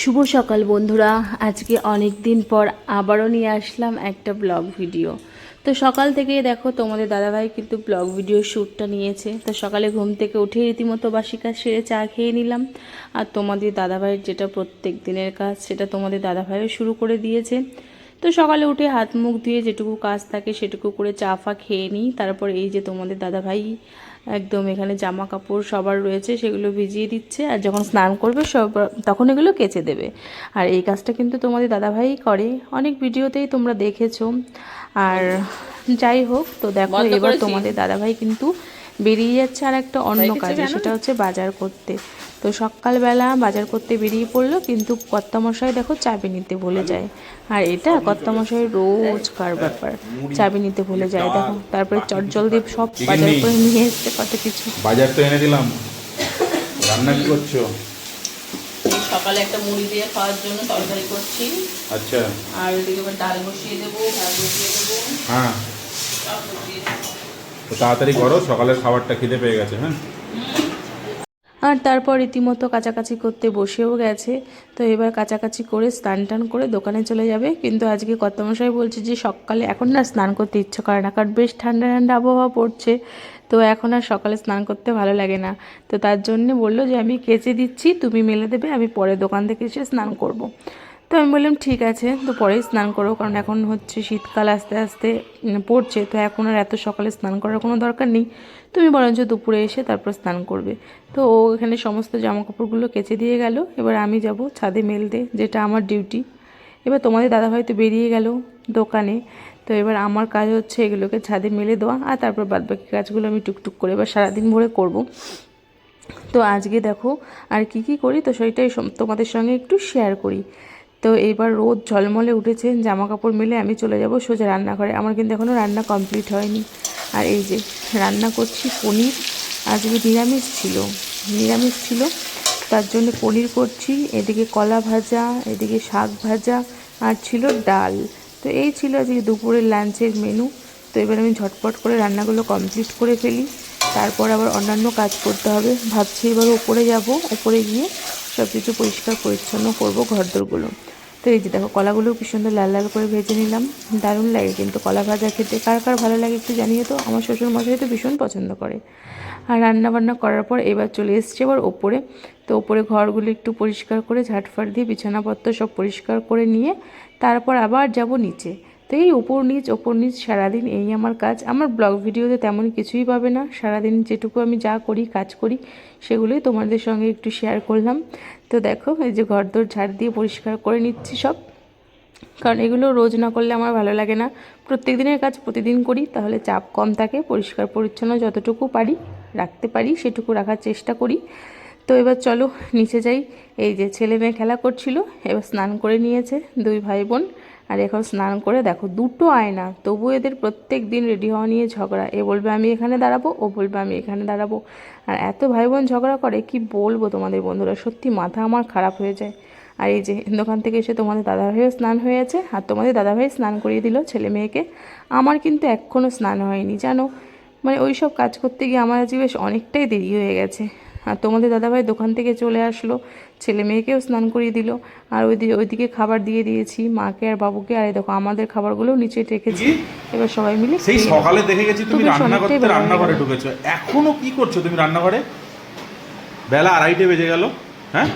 শুভ সকাল বন্ধুরা। আজকে অনেক দিন পর আবারও নিয়ে আসলাম একটা ব্লগ ভিডিও। তো সকাল থেকেই দেখো তোমাদের দাদাভাই কিন্তু ব্লগ ভিডিও শ্যুটটা নিয়েছে। তো সকালে ঘুম থেকে উঠে রীতিমতো বাসি কাজ সেরে চা খেয়ে নিলাম। আর তোমাদের দাদাভাইয়ের যেটা প্রত্যেক দিনের কাজ, সেটা তোমাদের দাদাভাইও শুরু করে দিয়েছে। তো সকালে উঠে হাত মুখ ধুয়ে যেটুকু কাজ থাকে সেটুকু করে চা ফা খেয়ে নিই। তারপর এই যে তোমাদের দাদাভাই একদম এখানে জামা কাপড় সবার রয়েছে সেগুলো ভিজিয়ে দিচ্ছে আর যখন স্নান করবে সব তখন এগুলো কেচে দেবে। আর এই কাজটা কিন্তু তোমাদের দাদাভাই করে। অনেক ভিডিওতেই তোমরা দেখেছ। আর যাই হোক তো দেখো এবার তোমাদের দাদাভাই কিন্তু বেরিয়ে যাচ্ছে আর একটা অন্য কাজে সেটা হচ্ছে বাজার করতে। তো সকালবেলা বাজার করতে বেরিয়ে পড়ল কিন্তু কর্তামশাই দেখো চাবি নিতে ভুলে যায়। আর এটা কর্তামশাই রোজকার ব্যাপার। চাবি নিতে ভুলে যায় দেখো। তারপরে চটজল দিয়ে সব বাজার করে নিয়ে এসছে কত কিছু। বাজার তো এনে দিলাম। রান্না কি করছ? সকালে একটা মুড়ি দিয়ে খাওয়ার জন্য তরকারি করছি। আচ্ছা। আর ওইদিকে ডাল বসিয়ে দেবো ভাত বসিয়ে দেবো। হ্যাঁ। সব বসিয়ে দেবো। তো তাড়াতাড়ি করো, সকালের খাবারটা খিদে পেয়ে গেছে হ্যাঁ? আর তারপর রীতিমতো কাচাকাচি করতে বসেও গেছে। তো এবার কাচাকাচি করে স্নান টান করে দোকানে চলে যাবে। কিন্তু আজকে কর্তামশাই বলছে যে, সকালে এখন না স্নান করতে ইচ্ছে করে না, কারণ বেশ ঠান্ডা ঠান্ডা আবহাওয়া পড়ছে। তো এখন আর সকালে স্নান করতে ভালো লাগে না। তো তার জন্য বলল যে, আমি কেচে দিচ্ছি, তুমি মেলে দেবে, আমি পরে দোকান থেকে এসে স্নান করব। তো আমি বললাম, ঠিক আছে, তো পরেই স্নান করো, কারণ এখন হচ্ছে শীতকাল আস্তে আস্তে পড়ছে, তো এখন আর এত সকালে স্নান করার কোনো দরকার নেই। তুমি বরঞ্চ দুপুরে এসে তারপর স্নান করবে। তো ও এখানে সমস্ত জামা কাপড়গুলো কেচে দিয়ে গেল। এবার আমি যাব ছাদে মেলতে, যেটা আমার ডিউটি। এবার তোমাদের দাদা হয়তো বেরিয়ে গেল দোকানে। তো এবার আমার কাজ হচ্ছে এগুলোকে ছাদে মেলে দেওয়া, আর তারপর বাদবাকি কাজগুলো আমি টুকটুক করে এবার সারাদিন ভরে করব। তো আজকে দেখো, আর কি কি করি, তো সম- তোমাদের সঙ্গে একটু শেয়ার করি। তো এইবার রোদ ঝলমলে উঠেছে জামা কাপড় মেলে আমি চলে যাব সোজা রান্নাঘরে। আমার কিন্তু এখনও রান্না কমপ্লিট হয়নি। আর এই যে রান্না করছি পনির, আজকে নিরামিষ ছিল নিরামিষ ছিল। তার জন্য পনির করছি, এদিকে কলা ভাজা, এদিকে শাক ভাজা, আর ছিল ডাল। তো এই ছিল আজকে দুপুরের লাঞ্চের মেনু। তো এবার আমি ঝটপট করে রান্নাগুলো কমপ্লিট করে ফেলি। তারপর আবার অন্যান্য কাজ করতে হবে। ভাবছি এবার উপরে যাব, উপরে গিয়ে সব কিছু পরিষ্কার, পরিচ্ছন্ন করব ঘরদোরগুলো তো এই যে দেখো, কলাগুলো কি সুন্দর লাল লাল করে ভেজে নিলাম। দারুণ লাগে কিন্তু কলা ভাজা খেতে। কার কার ভালো লাগে একটু জানিয়ে তো? আমার শ্বশুর মশাই তো ভীষণ পছন্দ করে। আর রান্না বান্না করার পর এবার চলে এসছে এবার ওপরে। তো ওপরে ঘরগুলো একটু পরিষ্কার করে ঝাটফাট দিয়ে বিছানাপত্র সব পরিষ্কার করে নিয়ে তারপর আবার যাব নিচে। তো এই ওপর নিচ ওপর নিচ, সারাদিন এই আমার কাজ। আমার ব্লগ ভিডিওতে তেমন কিছুই পাবে না। সারাদিন যেটুকু আমি যা করি, কাজ করি, সেগুলোই তোমাদের সঙ্গে একটু শেয়ার করলাম। তো দেখো, এই যে ঘরদোর ঝাড় দিয়ে পরিষ্কার করে নিচ্ছি সব। কারণ এগুলো রোজ না করলে আমার ভালো লাগে না। প্রত্যেক দিনের কাজ প্রতিদিন করি, তাহলে চাপ কম থাকে। পরিষ্কার পরিচ্ছন্ন যতটুকু পারি, রাখতে পারি, সেটুকু রাখার চেষ্টা করি। তো এবার চলো, নিচে যাই। এই যে ছেলে মেয়ে খেলা করছিল, এবার স্নান করে নিয়েছে দুই ভাই বোন। আর এখন স্নান করে দেখো, দুটো আয়না। তবু এদের প্রত্যেক দিন রেডি হওয়া নিয়ে ঝগড়া। এ বলবে, আমি এখানে দাঁড়াবো, ও বলবে, আমি এখানে দাঁড়াবো। আর এত ভাই বোন ঝগড়া করে, কি বলব তোমাদের বন্ধুরা? সত্যি মাথা আমার খারাপ হয়ে যায়। আর এই যে, দোকান থেকে এসে তোমাদের দাদাভাইও স্নান হয়ে আছে, আর তোমাদের দাদাভাই স্নান করিয়ে দিল ছেলে মেয়েকে। আমার কিন্তু এখনও স্নান হয়নি, জানো? মানে ওই সব কাজ করতে গিয়ে আমার আজকে বেশ অনেকটাই দেরি হয়ে গেছে। আর তোমাদের দাদাভাই দোকান থেকে চলে আসলো ছেলে মেয়েকেও স্নান করিয়ে দিল। আর ওইদিকে ওইদিকে খাবার দিয়ে দিয়েছি মাকে আর বাবুকে। আর দেখো আমাদের খাবারগুলোও নিচে রেখেছি। এবার সবাই মিলে সেই সকালে দেখে গেছি তুমি রান্না করতে বেলা রান্নাঘরে ঢুকেছো। এখনও কি করছ তুমি রান্নাঘরে? বেলা আড়াইটে বেজে গেল। হ্যাঁ?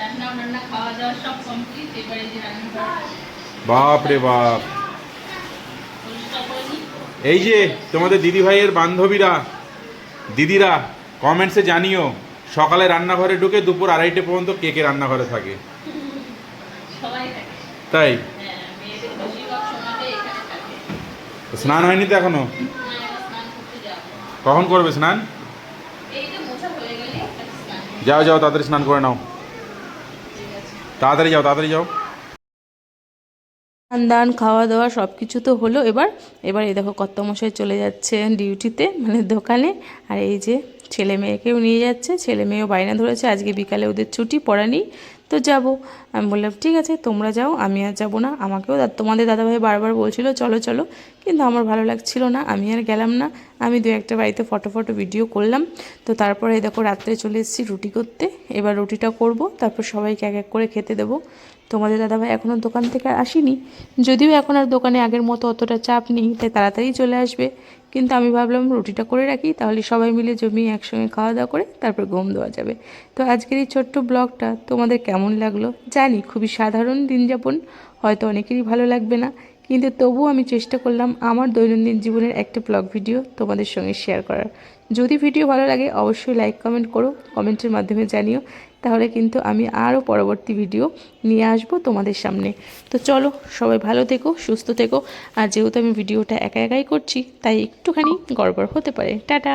রান্না বান্না খাওয়া দাওয়া সব কমপ্লিট এবারে যে রান্না বাপ। রে বাপ এই যে তোমাদের দিদি ভাইয়ের বান্ধবীরা দিদিরা কমেন্টসে জানিও সকালে রান্নাঘরে ঢুকে দুপুর আড়াইটে পর্যন্ত কে কে রান্নাঘরে থাকে? তাই? হ্যাঁ স্নান হয়নি তো এখনও? না এবার স্নান করতে যাব। কখন করবে স্নান? এই যে মোছা হয়ে গেলে স্নান যাও যাও তাড়াতাড়ি স্নান করে নাও। তাড়াতাড়ি যাও তাড়াতাড়ি যাও। স্নান দান খাওয়া দাওয়া সব কিছু তো হলো এবার। এবার এই দেখো কর্তামশাই চলে যাচ্ছে ডিউটিতে মানে দোকানে। আর এই যে ছেলে মেয়েকেও নিয়ে যাচ্ছে, ছেলে মেয়েও বাইনা ধরেছে, আজকে বিকালে ওদের ছুটি, পড়া নেই, তো যাব। আমি বললাম, ঠিক আছে, তোমরা যাও, আমি আর যাব না। আমাকেও তোমাদের দাদাভাই বারবার বলছিল, চলো চলো। কিন্তু আমার ভালো লাগছিল না, আমি আর গেলাম না। আমি দু একটা বাড়িতে ফটো ফটো ভিডিও করলাম। তো তারপরে দেখো রাত্রে চলে এসেছি রুটি করতে। এবার রুটিটা করব, তারপর সবাইকে এক এক করে খেতে দেবো। তোমাদের দাদাভাই এখনও দোকান থেকে আসেনি। যদিও এখন আর দোকানে আগের মতো অতটা চাপ নেই, তাই তাড়াতাড়ি চলে আসবে। কিন্তু আমি ভাবলাম রুটিটা করে রাখি, তাহলে সবাই মিলে জমিয়ে একসঙ্গে খাওয়া দাওয়া করে তারপর ঘুম দেওয়া যাবে। তো আজকের এই ছোট্ট ব্লগটা তোমাদের কেমন লাগল জানি, খুবই সাধারণ দিন যাপন, হয়তো অনেকেরই ভালো লাগবে না, কিন্তু তবুও আমি চেষ্টা করলাম আমার দৈনন্দিন জীবনের একটা ব্লগ ভিডিও তোমাদের সঙ্গে শেয়ার করার। যদি ভিডিও ভালো লাগে অবশ্যই লাইক কমেন্ট করো কমেন্টের মাধ্যমে জানিও। তাহলে কিন্তু আমি আরও পরবর্তী ভিডিও নিয়ে আসব তোমাদের সামনে। তো চলো, সবাই ভালো থেকো, সুস্থ থেকো। আর যেহেতু আমি ভিডিওটা একা একাই করছি, তাই একটুখানি গড়বড় হতে পারে। টাটা!